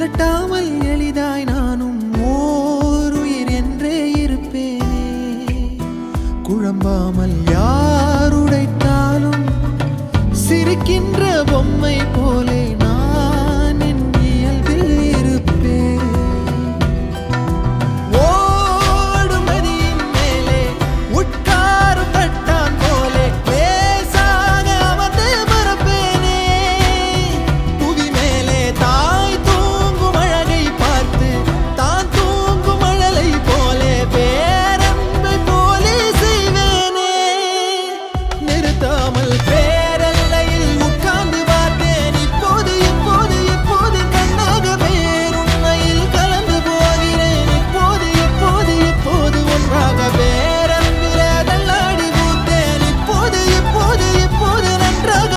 அலட்டாமல் எளிதாய் நானும் ஓர் உயிர் என்றே இருப்பேனே. குழம்பாமல் யாருடைத்தாலும் சிரிக்கின்ற பொம்மை போலே Tal vez